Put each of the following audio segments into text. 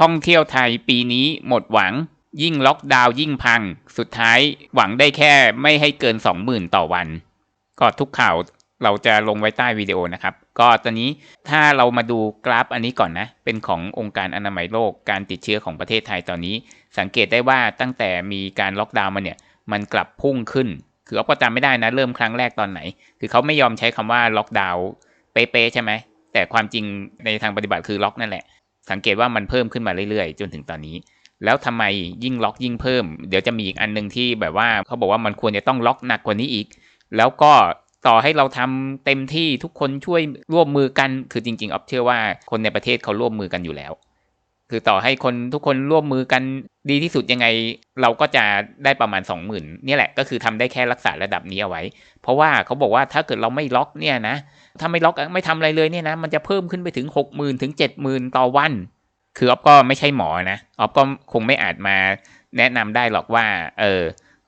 ท่องเที่ยวไทยปีนี้หมดหวัง ยิ่งล็อกดาวน์ยิ่งพัง สุดท้ายหวังได้แค่ไม่ให้เกิน 20,000 ต่อวัน ก็ทุกข่าวเราจะลงไว้ใต้วิดีโอนะครับ ก็ตอนนี้ถ้าเรามาดูกราฟอันนี้ก่อนนะ เป็นขององค์การอนามัยโลกการติดเชื้อของประเทศไทยตอนนี้ สังเกตได้ว่าตั้งแต่มีการล็อกดาวน์มาเนี่ย มันกลับพุ่งขึ้น คือเอาก็จำไม่ได้นะ เริ่มครั้งแรกตอนไหน คือเขาไม่ยอมใช้คำว่าล็อกดาวน์เป๊ะๆใช่ไหมแต่ความจริงในทางปฏิบัติคือล็อกนั่นแหละ สังเกตว่ามันเพิ่มขึ้นมาเรื่อยๆ จนถึงตอนนี้ แล้วทำไมยิ่งล็อกยิ่งเพิ่ม เดี๋ยวจะมีอีกอันหนึ่งที่แบบว่าเขาบอกว่ามันควรจะต้องล็อกหนักกว่านี้อีก แล้วก็ต่อให้เราทำเต็มที่ทุกคนช่วยร่วมมือกัน คือจริงๆออฟเชื่อว่าคนในประเทศเขาร่วมมือกันอยู่แล้ว คือต่อให้คนทุกคนร่วมมือกันดีที่สุดยังไง เราก็จะได้ประมาณ 20,000นี่แหละก็คือทำได้แค่รักษาระดับนี้เอาไว้ เพราะว่าเขาบอกว่าถ้าเกิดเราไม่ล็อกเนี่ยนะถ้าไม่ล็อกไม่ทำอะไรเลยเนี่ยนะมันจะเพิ่มขึ้นไปถึง 60,000ถึง70,000 ต่อวัน คือออฟก็ไม่ใช่หมอนะออฟก็คงไม่อาจมาแนะนำได้หรอกว่าเออ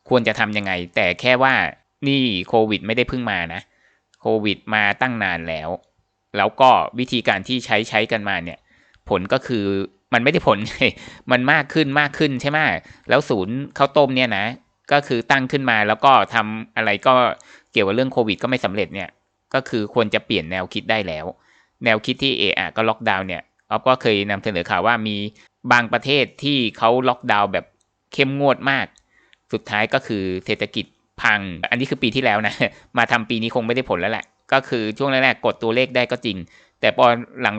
ควรจะทำยังไง แต่แค่ว่านี่โควิดไม่ได้เพิ่งมานะโควิดมาตั้งนานแล้ว แล้วก็วิธีการที่ใช้ใช้กันมาเนี่ย ผลก็คือ มันไม่ได้ผลมันมากขึ้นมากขึ้นใช่ไหมแล้วศูนย์ข้าวต้มเนี่ยนะ ก็คือตั้งขึ้นมาแล้วก็ทำอะไรก็เกี่ยวกับเรื่องโควิดก็ไม่สำเร็จเนี่ย ก็คือควรจะเปลี่ยนแนวคิดได้แล้ว แนวคิดที่เออะก็ล็อกดาวน์เนี่ยออฟก็เคยนำเสนอข่าวว่ามีบางประเทศที่เขาล็อกดาวน์แบบเข้มงวดมาก สุดท้ายก็คือเศรษฐกิจพัง อันนี้คือปีที่แล้วนะ มาทำปีนี้คงไม่ได้ผลแล้วแหละ ก็คือช่วงแรกๆกดตัวเลขได้ก็จริง แต่พอ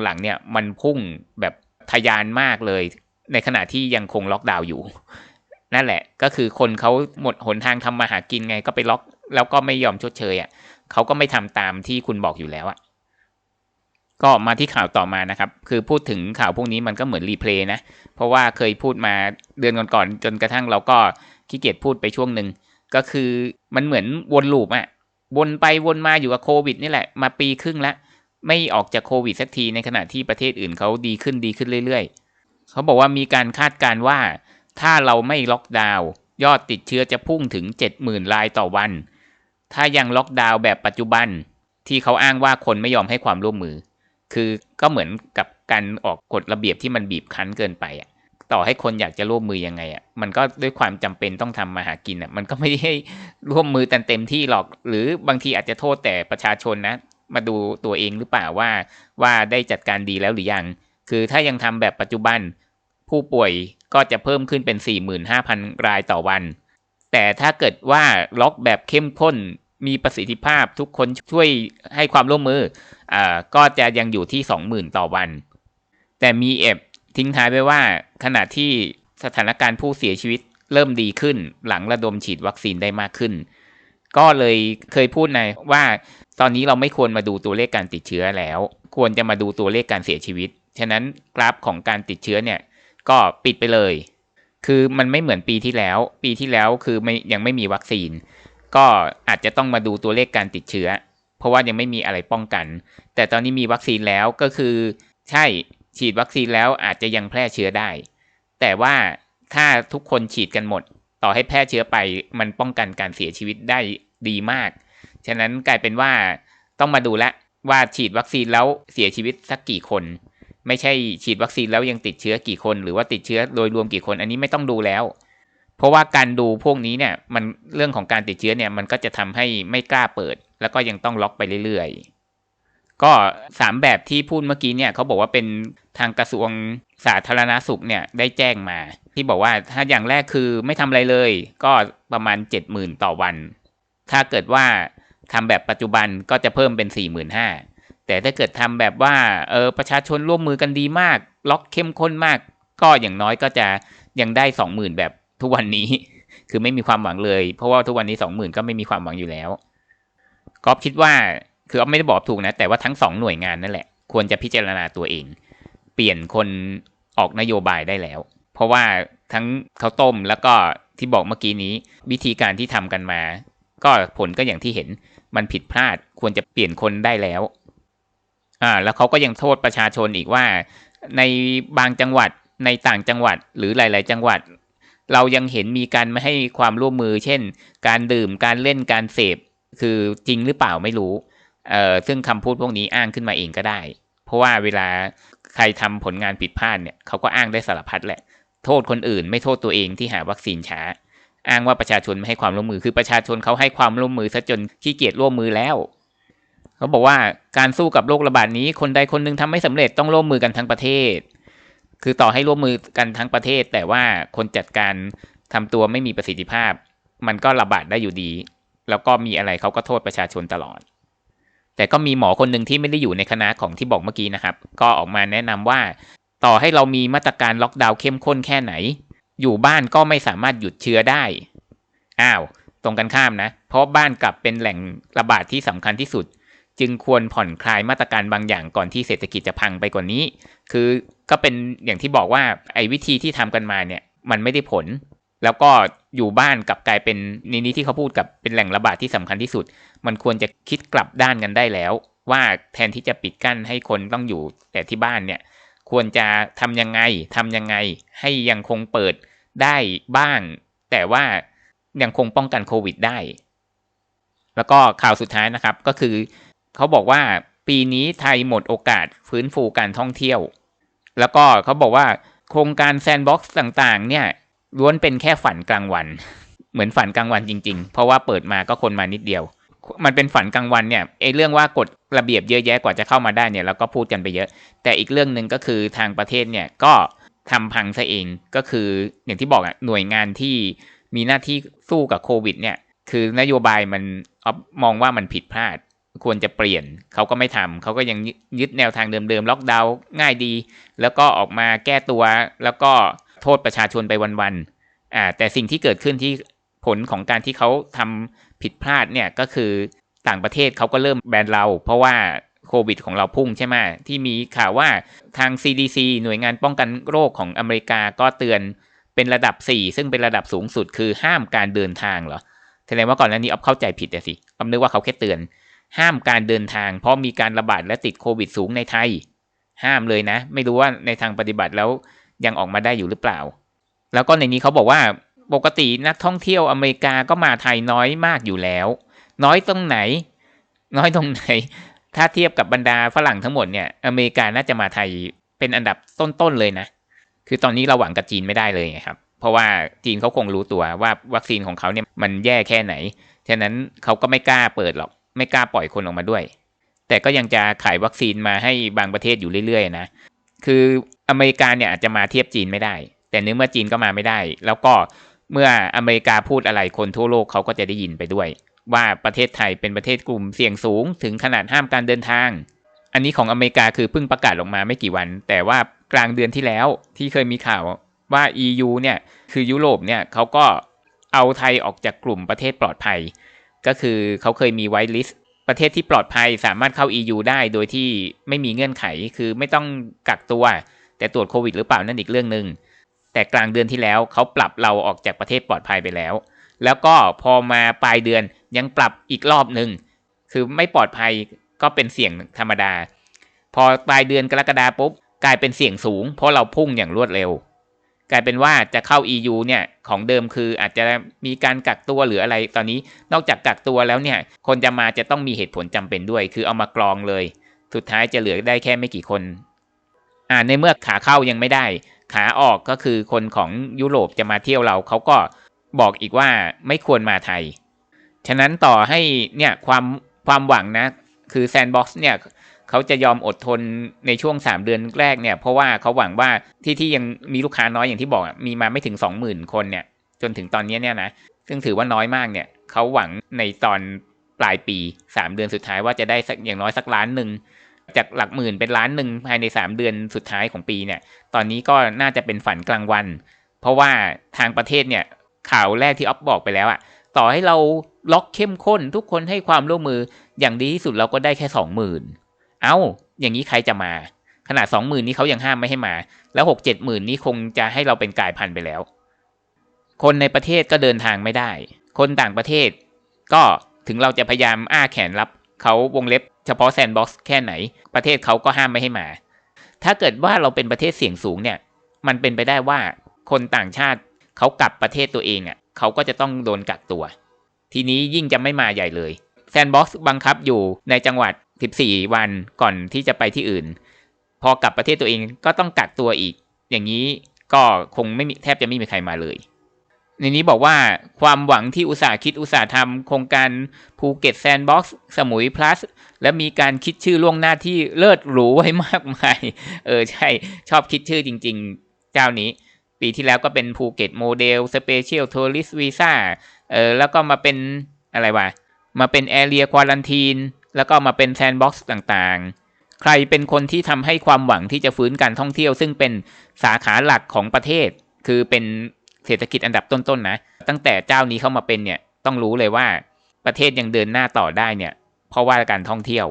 หลังๆเนี่ยมันพุ่งแบบ ทยานมากเลย ในขณะที่ยังคงล็อกดาวน์อยู่ นั่นแหละ ก็คือคนเขาหมดหนทางทำมาหากินไงก็ไปล็อก แล้วก็ไม่ยอมชดเชยอะเขาก็ไม่ทำตามที่คุณบอกอยู่แล้วอะก็มาที่ข่าวต่อมานะครับ คือพูดถึงข่าวพวกนี้มันก็เหมือนรีเพลย์นะ เพราะว่าเคยพูดมาเดือนก่อนๆจนกระทั่งเราก็ขี้เกียจพูดไปช่วงหนึ่ง ก็คือมันเหมือนวนลูปอะวนไปวนมาอยู่กับโควิดนี่แหละ มาปีครึ่งแล้ว ไม่ออกจากโควิดสักทีในขณะที่ประเทศอื่นเขาดีขึ้นดีขึ้นเรื่อยๆ เขาบอกว่ามีการคาดการณ์ว่า ถ้าเราไม่ล็อกดาวน์ยอดติดเชื้อจะพุ่งถึง 70,000รายต่อวัน ถ้ายังล็อกดาวน์แบบปัจจุบันที่เขาอ้างว่าคนไม่ยอมให้ความร่วมมือ คือก็เหมือนกับการออกกฎระเบียบที่มันบีบคั้นเกินไปอะต่อให้คนอยากจะร่วมมือยังไงอะ มันก็ด้วยความจำเป็นต้องทำมาหากินอะ มันก็ไม่ได้ร่วมมือเต็มที่หรอก หรือบางทีอาจจะโทษแต่ประชาชนนะ มาดูตัวเองหรือเปล่าว่า ว่าได้จัดการดีแล้วหรือยัง คือถ้ายังทำแบบปัจจุบันผู้ป่วยก็จะเพิ่มขึ้นเป็น 45,000 รายต่อวัน แต่ถ้าเกิดว่าล็อกแบบเข้มข้นมีประสิทธิภาพทุกคนช่วยให้ความร่วมมืออ่าก็จะยังอยู่ที่ 20,000 ต่อวัน แต่มีเอบทิ้งท้ายไว้ว่าขณะที่สถานการณ์ผู้เสียชีวิตเริ่มดีขึ้นหลังระดมฉีดวัคซีนได้มากขึ้น ก็เลยเคยพูดในว่าตอนนี้เราไม่ควรมาดูตัวเลขการติดเชื้อแล้ว ควรจะมาดูตัวเลขการเสียชีวิต ฉะนั้นกราฟของการติดเชื้อเนี่ยก็ปิดไปเลย คือมันไม่เหมือนปีที่แล้ว ปีที่แล้วคือไม่ยังไม่มีวัคซีน ก็อาจจะต้องมาดูตัวเลขการติดเชื้อ เพราะว่ายังไม่มีอะไรป้องกัน แต่ตอนนี้มีวัคซีนแล้วก็คือ ใช่ฉีดวัคซีนแล้วอาจจะยังแพร่เชื้อได้ แต่ว่าถ้าทุกคนฉีดกันหมด ต่อให้แพร่เชื้อไปมันป้องกันการเสียชีวิตได้ดีมาก ฉะนั้นกลายเป็นว่าต้องมาดูแลว่าฉีดวัคซีนแล้วเสียชีวิตสักกี่คน ไม่ใช่ฉีดวัคซีนแล้วยังติดเชื้อกี่คน หรือว่าติดเชื้อโดยรวมกี่คน อันนี้ไม่ต้องดูแล้ว เพราะว่าการดูพวกนี้เนี่ยมันเรื่องของการติดเชื้อเนี่ยมันก็จะทำให้ไม่กล้าเปิด แล้วก็ยังต้องล็อกไปเรื่อยๆ ก็สามแบบที่พูดเมื่อกี้เนี่ยเขาบอกว่าเป็น ทางกระทรวงสาธารณาสุขเนี่ยได้แจ้งมา ที่บอกว่าถ้าอย่างแรกคือไม่ทำอะไรเลย ก็ประมาณเจ็ดหมื่นต่อวัน ถ้าเกิดว่าทำแบบปัจจุบันก็จะเพิ่มเป็นสี่หมื่นห้าแต่ถ้าเกิดทำแบบว่าเออประชาชนร่วมมือกันดีมาก ล็อกเข้มข้นมาก ก็อย่างน้อยก็จะยังได้สองหมื่นแบบทุกวันนี้ คือไม่มีความหวังเลย เพราะว่าทุกวันนี้สองหมื่นก็ไม่มีความหวังอยู่แล้วก็คิดว่าคือไม่ได้บอกถูกนะ แต่ว่าทั้งสองหน่วยงานนั่นแหละ ควรจะพิจารณาตัวเอง เปลี่ยนคนออกนโยบายได้แล้ว เพราะว่าทั้งข้าวต้มแล้วก็ที่บอกเมื่อกี้นี้ วิธีการที่ทำกันมา ก็ผลก็อย่างที่เห็นมันผิดพลาดควรจะเปลี่ยนคนได้แล้วอ่าแล้วเขาก็ยังโทษประชาชนอีกว่า ในบางจังหวัดในต่างจังหวัดหรือหลาย ๆ จังหวัด เรายังเห็นมีการไม่ให้ความร่วมมือ เช่น การดื่มการเล่นการเสพคือจริงหรือเปล่าไม่รู้เอ่อซึ่งคำพูดพวกนี้อ้างขึ้นมาเองก็ได้ เพราะว่าเวลา ใครทำผลงานผิดพลาดเนี่ยเขาก็อ้างได้สารพัดแหละ โทษคนอื่น ไม่โทษตัวเองที่หาวัคซีนช้า อ้างว่าประชาชนไม่ให้ความร่วมมือคือประชาชนเขาให้ความร่วมมือซะจนขี้เกียจร่วมมือแล้วเขาบอกว่าการสู้กับโรคระบาดนี้คนใดคนหนึ่งทำไม่สำเร็จต้องร่วมมือกันทั้งประเทศ คือต่อให้ร่วมมือกันทั้งประเทศ แต่ว่าคนจัดการทำตัวไม่มีประสิทธิภาพ มันก็ระบาดได้อยู่ดี แล้วก็มีอะไรเขาก็โทษประชาชนตลอด แต่ก็มีหมอคนหนึ่งที่ไม่ได้อยู่ในคณะของที่บอกเมื่อกี้นะครับ ก็ออกมาแนะนำว่า ต่อให้เรามีมาตรการล็อกดาวน์เข้มข้นแค่ไหน อยู่บ้านก็ไม่สามารถหยุดเชื้อได้ อ้าว ตรงกันข้ามนะ เพราะบ้านกลับเป็นแหล่งระบาดที่สำคัญที่สุด จึงควรผ่อนคลายมาตรการบางอย่างก่อนที่เศรษฐกิจจะพังไปกว่านี้ คือก็เป็นอย่างที่บอกว่าไอ้วิธีที่ทำกันมาเนี่ย มันไม่ได้ผล แล้วก็ อยู่บ้านกลับกลายเป็นในนี้ที่เขาพูดกับเป็นแหล่งระบาดที่สำคัญที่สุด มันควรจะคิดกลับด้านกันได้แล้ว ว่าแทนที่จะปิดกั้นให้คนต้องอยู่แต่ที่บ้านเนี่ย ควรจะทำยังไงทำยังไง ให้ยังคงเปิดได้บ้าง แต่ว่ายังคงป้องกันโควิดได้ แล้วก็ข่าวสุดท้ายนะครับก็คือ เขาบอกว่าปีนี้ไทยหมดโอกาสฟื้นฟูการท่องเที่ยว แล้วก็เขาบอกว่าโครงการแซนด์บ็อกซ์ต่างๆ เนี่ย ล้วนเป็นแค่ฝันกลางวัน เหมือนฝันกลางวันจริง ๆ เพราะว่าเปิดมาก็คนมานิดเดียว มันเป็นฝันกลางวันเนี่ยไอ้เรื่องว่ากฎระเบียบเยอะแยะกว่าจะเข้ามาได้เนี่ยเราก็พูดกันไปเยอะ แต่อีกเรื่องหนึ่งก็คือทางประเทศเนี่ยก็ทำพังซะเองก็คืออย่างที่บอกอะหน่วยงานที่มีหน้าที่สู้กับโควิด เนี่ย คือนโยบายมันมองว่ามันผิดพลาด ควรจะเปลี่ยนเขาก็ไม่ทำเขาก็ยังยึดแนวทางเดิมๆล็อกดาวน์ง่ายดี แล้วก็ออกมาแก้ตัวแล้วก็ โทษประชาชนไปวันๆอ่าแต่สิ่งที่เกิดขึ้นที่ผลของการที่เขาทำผิดพลาดเนี่ยก็คือต่างประเทศเขาก็เริ่มแบนเรา เพราะว่าโควิดของเราพุ่งใช่ไหมที่มีข่าวว่าทาง CDC หน่วยงานป้องกันโรคของอเมริกาก็เตือนเป็นระดับ 4 ซึ่งเป็นระดับสูงสุดคือห้ามการเดินทางเหรอแสดงว่าก่อนหน้านี้อ๊อฟเข้าใจผิดแต่สิอ๊อฟนึกว่าเขาแค่เตือน ห้ามการเดินทาง เพราะมีการระบาดและติดโควิดสูงในไทย ห้ามเลยนะ ไม่รู้ว่าในทางปฏิบัติแล้ว ยังออกมาได้อยู่หรือเปล่า แล้วก็ในนี้เขาบอกว่าปกตินักท่องเที่ยวอเมริกาก็มาไทยน้อยมากอยู่แล้ว น้อยตรงไหน น้อยตรงไหน ถ้าเทียบกับบรรดาฝรั่งทั้งหมดเนี่ยอเมริกาน่าจะมาไทยเป็นอันดับต้นๆเลยนะ คือตอนนี้เราหวังกับจีนไม่ได้เลยครับ เพราะว่าจีนเขาคงรู้ตัวว่าวัคซีนของเขาเนี่ยมันแย่แค่ไหน ฉะนั้นเขาก็ไม่กล้าเปิดหรอก ไม่กล้าปล่อยคนออกมาด้วย แต่ก็ยังจะขายวัคซีนมาให้บางประเทศอยู่เรื่อยๆนะ คืออเมริกาเนี่ยอาจจะมาเทียบจีนไม่ได้ แต่เนื่องเมื่อจีนก็มาไม่ได้ แล้วก็เมื่ออเมริกาพูดอะไรคนทั่วโลกเขาก็จะได้ยินไปด้วย ว่าประเทศไทยเป็นประเทศกลุ่มเสี่ยงสูง ถึงขนาดห้ามการเดินทาง อันนี้ของอเมริกาคือเพิ่งประกาศออกมาไม่กี่วัน แต่ว่ากลางเดือนที่แล้วที่เคยมีข่าวว่า EU เนี่ยคือยุโรปเนี่ยเขาก็เอาไทยออกจากกลุ่มประเทศปลอดภัย ก็คือเขาเคยมีไวลิสต์ ประเทศที่ปลอดภัยสามารถเข้า EU ได้โดยที่ไม่มีเงื่อนไขคือไม่ต้องกักตัว แต่ตรวจโควิดหรือเปล่านั่นอีกเรื่องหนึ่งแต่กลางเดือนที่แล้วเขาปรับเราออกจากประเทศปลอดภัยไปแล้ว แล้วก็พอมาปลายเดือนยังปรับอีกรอบหนึ่งคือไม่ปลอดภัยก็เป็นเสี่ยงธรรมดา พอปลายเดือนกรกฎาปุ๊บกลายเป็นเสี่ยงสูง เพราะเราพุ่งอย่างรวดเร็ว กลายเป็นว่าจะเข้า EU เนี่ยของเดิมคืออาจจะมีการกักตัวหรืออะไรตอนนี้นอกจากกักตัวแล้วเนี่ยคนจะมาจะต้องมีเหตุผลจำเป็นด้วย คือเอามากรองเลย สุดท้ายจะเหลือได้แค่ไม่กี่คนอ่าในเมื่อขาเข้ายังไม่ได้ ขาออกก็คือคนของยุโรปจะมาเที่ยวเราเขาก็บอกอีกว่าไม่ควรมาไทย ฉะนั้นต่อให้เนี่ยความความหวังนะ คือแซนด์บ็อกซ์เนี่ย เขาจะยอมอดทนในช่วง 3 เดือนแรกเนี่ย เพราะว่าเขาหวังว่าที่ที่ยังมีลูกค้าน้อยอย่างที่บอกมีมาไม่ถึง 20,000 คนเนี่ย จนถึงตอนนี้เนี่ยนะซึ่งถือว่าน้อยมากเนี่ยเขาหวังในตอนปลายปี 3 เดือนสุดท้ายว่าจะได้สักอย่างน้อยสักล้านหนึ่งจากหลักหมื่นเป็นล้านหนึ่งภายใน 3 เดือนสุดท้ายของปีเนี่ย ตอนนี้ก็น่าจะเป็นฝันกลางวัน เพราะว่าทางประเทศเนี่ยข่าวแรกที่ออฟบอกไปแล้วอะต่อให้เราล็อกเข้มข้นทุกคนให้ความร่วมมืออย่างดีที่สุดเราก็ได้แค่สองหมื่น เอา้า อย่างนี้ใครจะมา ขนาดสองหมื่นนี้เขายังห้ามไม่ให้มา แล้วหกเจ็ดหมื่นนี้คงจะให้เราเป็นกายพันไปแล้ว คนในประเทศก็เดินทางไม่ได้ คนต่างประเทศ ก็ถึงเราจะพยายามอ้าแขนรับเขาวงเล็บเฉพาะแซนด์บ็อกซ์แค่ไหน ประเทศเขาก็ห้ามไม่ให้มา ถ้าเกิดว่าเราเป็นประเทศเสี่ยงสูงเนี่ย มันเป็นไปได้ว่าคนต่างชาติเขากลับประเทศตัวเองอะเขาก็จะต้องโดนกักตัว ทีนี้ยิ่งจะไม่มาใหญ่เลยแซนด์บ็อกซ์บังคับอยู่ในจังหวัด 14 วันก่อนที่จะไปที่อื่น พอกลับประเทศตัวเองก็ต้องกักตัวอีก อย่างนี้ก็คงไม่มีแทบจะไม่มีใครมาเลย ในนี้บอกว่าความหวังที่อุตสาห์คิดอุตสาห์ทำโครงการภูเก็ตแซนด์บ็อกซ์สมุยพลัสและมีการคิดชื่อล่วงหน้าที่เลิศหรูไว้มากมาย เออใช่ชอบคิดชื่อจริง ๆ เจ้านี้ ปีที่แล้วก็เป็นภูเก็ตโมเดลสเปเชียลทัวริสต์วีซ่าเออแล้วก็มาเป็นอะไรวะมาเป็นแอเรียควอลันทีน แล้วก็มาเป็นแซนด์บ็อกซ์ต่างๆ ใครเป็นคนที่ทำให้ความหวังที่จะฟื้นการท่องเที่ยว ซึ่งเป็นสาขาหลักของประเทศ คือเป็นเศรษฐกิจอันดับต้นๆนะตั้งแต่เจ้านี้เข้ามาเป็นเนี่ยต้องรู้เลยว่าประเทศยังเดินหน้าต่อได้เนี่ย เพราะว่าการท่องเที่ยว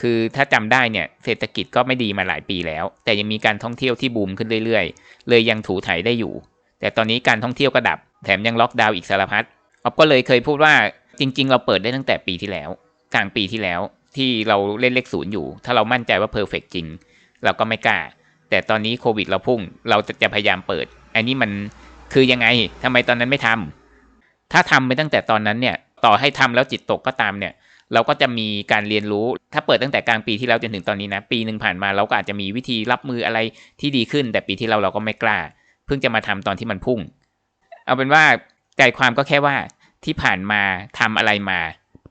คือถ้าจำได้เนี่ยเศรษฐกิจก็ไม่ดีมาหลายปีแล้ว แต่ยังมีการท่องเที่ยวที่บูมขึ้นเรื่อยๆ เลยยังถูถ่ายได้อยู่ แต่ตอนนี้การท่องเที่ยวก็ดับ แถมยังล็อกดาวน์อีกสารพัดออฟก็เลยเคยพูดว่าจริง ๆ เราเปิดได้ตั้งแต่ปีที่แล้ว กลางปีที่แล้ว ที่เราเล่นเลขศูนย์อยู่ ถ้าเรามั่นใจว่าเพอร์เฟกจริง เราก็ไม่กล้า แต่ตอนนี้โควิดเราพุ่ง เราจะจะพยายามเปิด อันนี้มันคือยังไงทำไมตอนนั้นไม่ทำถ้าทำไปตั้งแต่ตอนนั้นเนี่ย ต่อให้ทำแล้วจิตตกก็ตามเนี่ย เราก็จะมีการเรียนรู้ ถ้าเปิดตั้งแต่กลางปีที่แล้วจนถึงตอนนี้นะ ปีหนึ่งผ่านมาเราก็อาจจะมีวิธีรับมืออะไรที่ดีขึ้น แต่ปีที่เราเราก็ไม่กล้า เพิ่งจะมาทำตอนที่มันพุ่ง เอาเป็นว่าใจความก็แค่ว่าที่ผ่านมาทำอะไรมา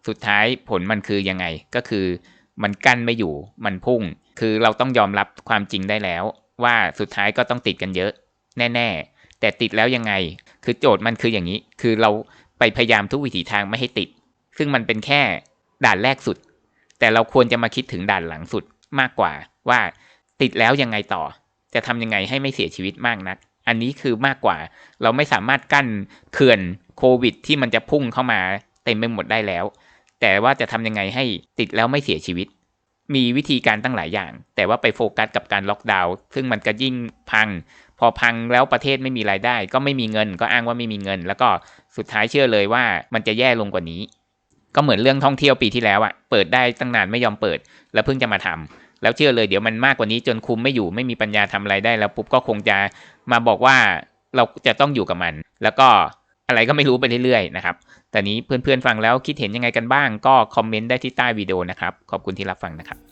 สุดท้ายผลมันคือยังไง ก็คือมันกั้นไม่อยู่มันพุ่ง คือเราต้องยอมรับความจริงได้แล้ว ว่าสุดท้ายก็ต้องติดกันเยอะแน่ ๆ แต่ติดแล้วยังไง คือโจทย์มันคืออย่างนี้ คือเราไปพยายามทุกวิถีทางไม่ให้ติด ซึ่งมันเป็นแค่ด่านแรกสุด แต่เราควรจะมาคิดถึงด่านหลังสุดมากกว่า ว่าติดแล้วยังไงต่อ จะทำยังไงให้ไม่เสียชีวิตมากนัก อันนี้คือมากกว่า เราไม่สามารถกั้นเขื่อนโควิด ที่มันจะพุ่งเข้ามาเต็มไปหมดได้แล้ว แต่ว่าจะทำยังไงให้ติดแล้วไม่เสียชีวิต มีวิธีการตั้งหลายอย่าง แต่ว่าไปโฟกัสกับการล็อกดาวน์ซึ่งมันก็ยิ่งพัง พอพังแล้วประเทศไม่มีรายได้ ก็ไม่มีเงิน ก็อ้างว่าไม่มีเงิน แล้วก็สุดท้ายเชื่อเลยว่ามันจะแย่ลงกว่านี้ ก็เหมือนเรื่องท่องเที่ยวปีที่แล้วอะเปิดได้ตั้งนานไม่ยอมเปิด แล้วเพิ่งจะมาทำแล้วเชื่อเลยเดี๋ยวมันมากกว่านี้จนคุมไม่อยู่ไม่มีปัญญาทำอะไรได้แล้วปุ๊บก็คงจะมาบอกว่าเราจะต้องอยู่กับมัน แล้วก็ อะไรก็ไม่รู้ไปเรื่อยๆนะครับ แต่นี้เพื่อนๆฟังแล้วคิดเห็นยังไงกันบ้าง ก็คอมเมนต์ได้ที่ใต้วิดีโอนะครับ ขอบคุณที่รับฟังนะครับ